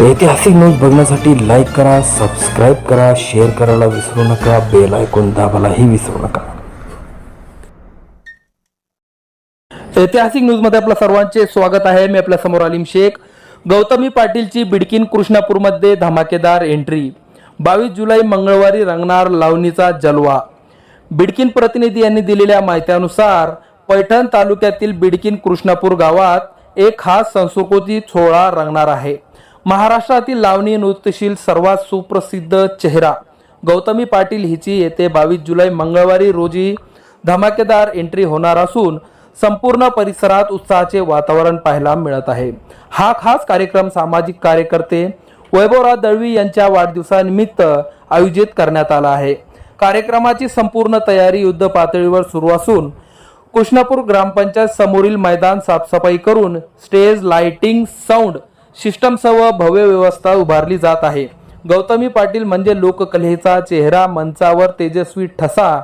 ऐतिहासिक न्यूज बघण्यासाठी लाईक करा सबस्क्राईब करा शेअर करायला विसरू नका बेल ऐकून दाबायलाही विसरू नका. ऐतिहासिक न्यूजमध्ये आपलं सर्वांचे स्वागत आहे. मी आपल्यासमोर अलीम शेख. गौतमी पाटीलची बिडकीन कृष्णापूरमध्ये धमाकेदार एंट्री बावीस जुलै मंगळवारी रंगणार लावणीचा जलवा. बिडकीन प्रतिनिधी यांनी दिलेल्या माहितीनुसार पैठण तालुक्यातील बिडकीन कृष्णापूर गावात एक खास संस्कृती सोहळा रंगणार आहे. महाराष्ट्रातील लावणी नृत्यशील सर्वात सुप्रसिद्ध चेहरा. गौतमी पाटील हिची येते बावीस जुलै मंगळवारी रोजी धमाकेदार एंट्री होणार असून संपूर्ण परिसरात उत्साहाचे वातावरण पाहायला मिळत आहे. हा खास कार्यक्रम सामाजिक कार्यकर्ते वैभवराव दळवी यांच्या वाढदिवसानिमित्त आयोजित करण्यात आला आहे. कार्यक्रमाची संपूर्ण तयारी युद्ध पातळीवर सुरू असून कृष्णापूर ग्रामपंचायत समोरील मैदान साफसफाई करून स्टेज लाइटिंग साऊंड सिस्टमसह भव्य व्यवस्था उभारली जात आहे. गौतमी पाटील म्हणजे लोककलेचा चेहरा मंचावर तेजस्वी ठसा.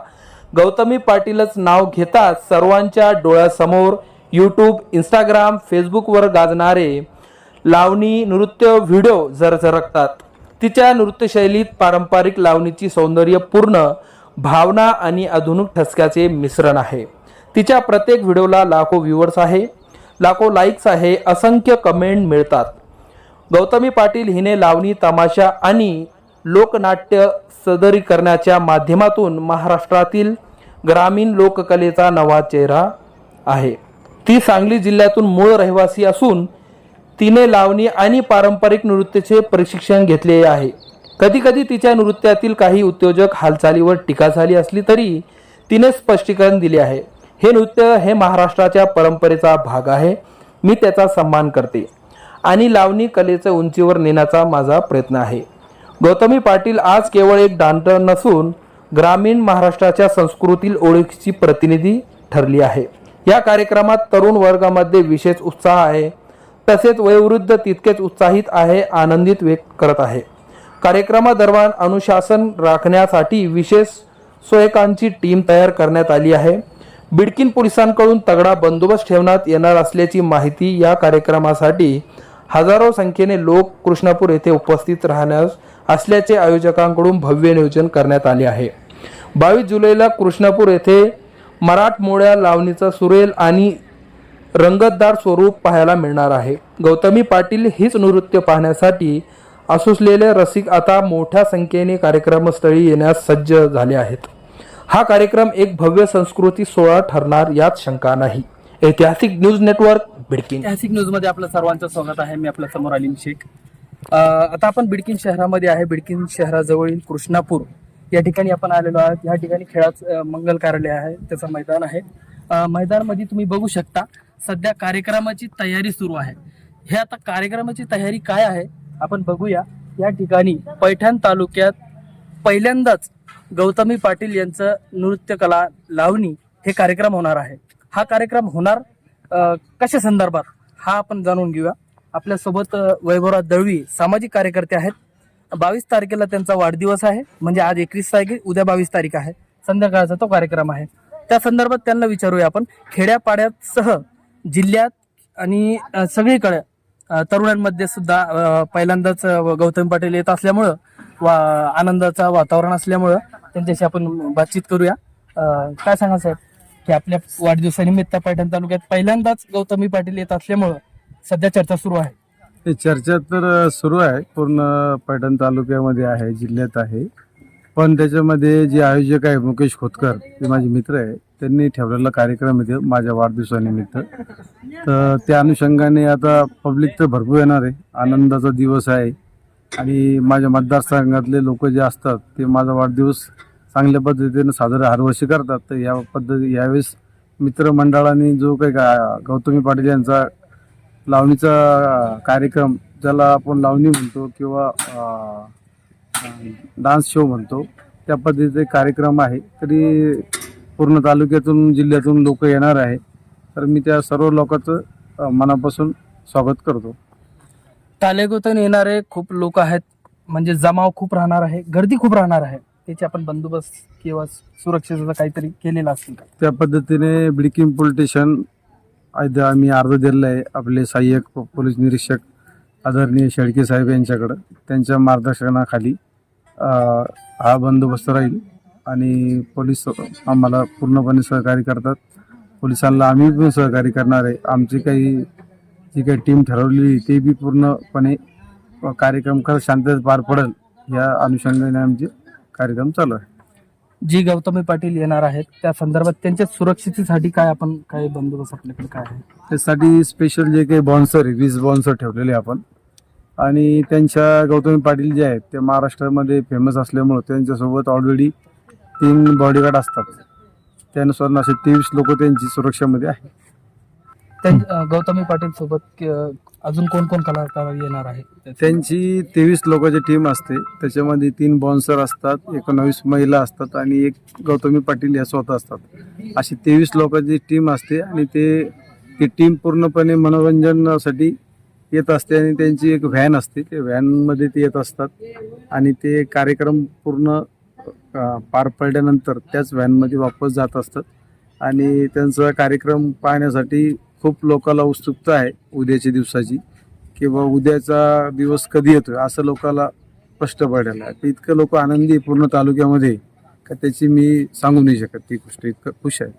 गौतमी पाटीलच नाव घेताच सर्वांच्या डोळ्यासमोर यूट्यूब इंस्टाग्राम फेसबुकवर गाजणारे लावणी नृत्य व्हिडिओ झरझरकतात. तिच्या नृत्यशैलीत पारंपरिक लावणीची सौंदर्यपूर्ण भावना आणि आधुनिक ठसक्याचे मिश्रण आहे. तिच्या प्रत्येक व्हिडिओला लाखो व्ह्यूवर्स आहे. लाखो लाईक्स आहे असंख्य कमेंट मिळतात. गौतमी पाटील हिने लावणी तमाशा आणि लोकनाट्य सदरीकरणाच्या माध्यमातून महाराष्ट्रातील ग्रामीण लोककलेचा नवा चेहरा आहे. ती सांगली जिल्ह्यातून मूळ रहिवासी असून तिने लावणी आणि पारंपरिक नृत्याचे प्रशिक्षण घेतले आहे. कधीकधी तिच्या नृत्यातील काही उद्योजक हालचालीवर टीका झाली असली तरी तिने स्पष्टीकरण दिले आहे. हे नृत्य हे महाराष्ट्राच्या परंपरेचा भाग आहे. मी त्याचा सन्मान करते. आणि लावणी कलेचं उंचीवर नेण्याचा माझा प्रयत्न आहे. गौतमी पाटील आज केवळ एक डान्सर नसून ग्रामीण महाराष्ट्राच्या संस्कृतील ओळखीची प्रतिनिधी ठरली आहे. या कार्यक्रमात तरुण वर्गामध्ये विशेष उत्साह आहे. तसेच वयोवृद्ध तितकेच उत्साहित आहे आनंदित व्यक्त करत आहे. कार्यक्रमादरम्यान अनुशासन राखण्यासाठी विशेष सोयकांची टीम तयार करण्यात आली आहे. बिडकीन पोलिसांकडून तगडा बंदोबस्त ठेवण्यात येणार असल्याची माहिती या कार्यक्रमासाठी हजारो संख्येने लोक कृष्णापूर येथे उपस्थित राहण्यास असल्याचे आयोजकांकडून भव्य नियोजन करण्यात आले आहे. बावीस जुलैला कृष्णापूर येथे मराठमोळ्या लावणीचा सुरेल आणि रंगतदार स्वरूप पाहायला मिळणार आहे. गौतमी पाटील हीच नृत्य पाहण्यासाठी असुसलेले रसिक आता मोठ्या संख्येने कार्यक्रमस्थळी येण्यास सज्ज झाले आहेत. हा कार्यक्रम एक भव्य संस्कृती सोहळा ठरणार यात शंका नाही. ऐतिहासिक न्यूज नेटवर्क बिडकिन. ऐतिहासिक न्यूजमध्ये आपलं सर्वांचं स्वागत आहे. मी आपल्यासमोर अलीम शेख. आता आपण बिडकीन शहरामध्ये आहे. बिडकीन शहराजवळील कृष्णापूर. या ठिकाणी आपण आलेलो आहोत. या ठिकाणी खेळाचं मंगल कार्यालय आहे. त्याचं मैदान आहे. मैदानमध्ये मैदानामध्ये तुम्ही बघू शकता सध्या कार्यक्रमाची तयारी सुरू आहे. हे आता कार्यक्रमाची तयारी काय आहे? आपण बघूया. या ठिकाणी पैठण तालुक्यात पहिल्यांदाच गौतमी पाटील यांचं नृत्यकला लावणी हे कार्यक्रम होणार आहे. हा कार्यक्रम होणार कशा संदर्भात? हा आपण जाणून घेऊया. आपल्यासोबत वैभवराज दळवी सामाजिक कार्यकर्ते आहेत. बावीस तारखेला त्यांचा वाढदिवस आहे. म्हणजे आज एकवीस तारीख आहे, उद्या बावीस तारीख आहे. संध्याकाळचा तो कार्यक्रम आहे. त्या संदर्भात त्यांना विचारूया आपण. खेड्यापाड्यात सह जिल्ह्यात आणि सगळीकडे तरुणांमध्ये सुद्धा पहिल्यांदाच गौतम पाटील येत असल्यामुळं वा आनंदाचा वातावरण असल्यामुळं त्यांच्याशी आपण बातचीत करूया. अ, काय सांगा साहेब? की आपल्या वाढदिवसानिमित्त पैठण तालुक्यात पहिल्यांदाच गौतमी पाटील येत असल्यामुळं सध्या चर्चा सुरू आहे. हे चर्चा तर सुरू आहे. पूर्ण पैठण तालुक्यामध्ये आहे जिल्ह्यात आहे. पण त्याच्यामध्ये जे आयोजक आहे मुकेश खोतकर ते माझे मित्र आहे. त्यांनी ठेवलेला कार्यक्रम आहे माझ्या वाढदिवसानिमित्त. तर त्या अनुषंगाने आता पब्लिक तर भरपूर येणार आहे. आनंदाचा दिवस आहे. आणि माझ्या मतदारसंघातले लोक जे असतात ते माझा वाढदिवस चांगल्या पद्धतीनं साजरा हरवर्षी करतात. तर या पद्धती यावेळेस मित्रमंडळाने जो काही गा- गौतमी पाटील यांचा लावणीचा कार्यक्रम ज्याला आपण लावणी म्हणतो किंवा डान्स शो म्हणतो त्या पद्धतीचे कार्यक्रम आहे. तरी पूर्ण तालुक्यातून जिल्ह्यातून लोक येणार आहे. तर मी त्या सर्व लोकांचं मनापासून स्वागत करतो. तालेगोतून येणारे खूप लोक आहेत. म्हणजे जमाव खूप राहणार आहे गर्दी खूप राहणार आहे. त्याची आपण बंदोबस्त किंवा सुरक्षेचा काहीतरी केलेला असेल का? त्या पद्धतीने बिडकीम पोलीस स्टेशन इथं आम्ही अर्ज दिलेला आहे. आपले सहाय्यक पोलीस निरीक्षक आदरणीय शेळके साहेब यांच्याकडं. त्यांच्या मार्गदर्शनाखाली हा बंदोबस्त राहील आणि पोलीस आम्हाला पूर्णपणे सहकार्य करतात. पोलिसांना आम्ही पण सहकार्य करणार आहे. आमची काही जी काही टीम ठरवलेली ते बी पूर्णपणे कार्यक्रम खरं शांततेत पार पडेल या अनुषंगाने आमचे कार्यक्रम चालू आहे. जी गौतमी पाटील येणार आहेत त्या संदर्भात त्यांच्या सुरक्षितेसाठी काय आपण काय बंदोबस्त आपल्याकडे काय आहे? त्यासाठी स्पेशल जे काही बॉन्सर आहे वीस बॉन्सर ठेवलेले आपण. आणि त्यांच्या गौतमी पाटील जे आहेत ते महाराष्ट्रामध्ये फेमस असल्यामुळं त्यांच्यासोबत ऑलरेडी तीन बॉडीगार्ड असतात. त्यानुसार असे तेवीस लोक त्यांची सुरक्षामध्ये आहे त्यां- गौतमी पाटील सोबत अजून कोण कोण कलाकार येणार आहेत? त्यांची तेवीस लोकांची टीम असते. त्याच्यामध्ये तीन बॉन्सर असतात एकोणावीस महिला असतात आणि एक गौतमी पाटील या स्वतः असतात. अशी तेवीस लोकांची टीम असते आणि ते ती टीम पूर्णपणे मनोरंजनासाठी येत असते आणि त्यांची एक व्हॅन असते. ते व्हॅनमध्ये ते येत असतात आणि ते कार्यक्रम पूर्ण पार पडल्यानंतर त्याच व्हॅनमध्ये वापस जात असतात. आणि त्यांचा कार्यक्रम पाहण्यासाठी खूप लोकांना उत्सुकता आहे उद्याच्या दिवसाची किंवा उद्याचा दिवस कधी येतोय असं लोकांना स्पष्ट पडेल आहे तर इतकं लोक आनंदी पूर्ण तालुक्यामध्ये का त्याची मी सांगू नाही शकत ती गोष्ट इतकं खुश आहे.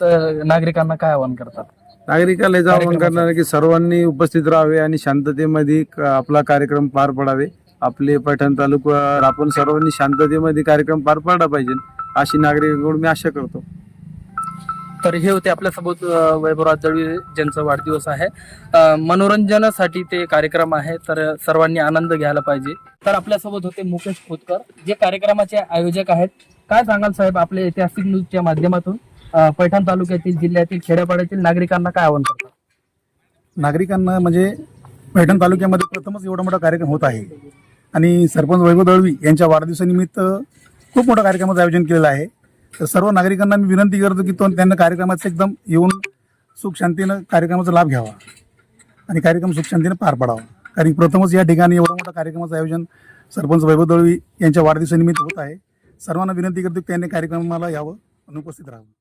तर नागरिकांना काय आवाहन करतात? नागरिकाला हे आवाहन. करणार आहे की सर्वांनी उपस्थित राहावे आणि शांततेमध्ये क- आपला कार्यक्रम पार पडावे. आपले पैठण तालुका आपण सर्वांनी शांततेमध्ये कार्यक्रम पार पाडला पाहिजे अशी नागरिकांकडून मी आशा करतो. तर हे होते आपल्यासोबत वैभवराज दळवी ज्यांचा वाढदिवस आहे. मनोरंजनासाठी ते कार्यक्रम आहे तर सर्वांनी आनंद घ्यायला पाहिजे. तर आपल्यासोबत होते मुकेश खोतकर जे कार्यक्रमाचे आयोजक आहेत. काय सांगाल साहेब आपल्या ऐतिहासिक न्यूजच्या माध्यमातून? पैठण तालुक्यातील जिल्ह्यातील खेड्यापाड्यातील नागरिकांना काय आवाहन करतात नागरिकांना म्हणजे पैठण तालुक्यामध्ये प्रथमच एवढा मोठा कार्यक्रम होत आहे. आणि सरपंच वैभव दळवी यांच्या वाढदिवसानिमित्त खूप मोठा कार्यक्रमाचं आयोजन केलेलं आहे. सर्व नागरिकांना मी विनंती करतो की तो त्यांना कार्यक्रमाचं एकदम येऊन सुख शांतीनं कार्यक्रमाचा लाभ घ्यावा. आणि कार्यक्रम सुख शांतीनं पार पाडावा. कारण प्रथमच या ठिकाणी एवढा मोठा कार्यक्रमाचं आयोजन सरपंच वैभव दळवी यांच्या वाढदिवसानिमित्त होत आहे. सर्वांना विनंती करतो की त्यांनी कार्यक्रमाला यावं आणि उपस्थित राहावं.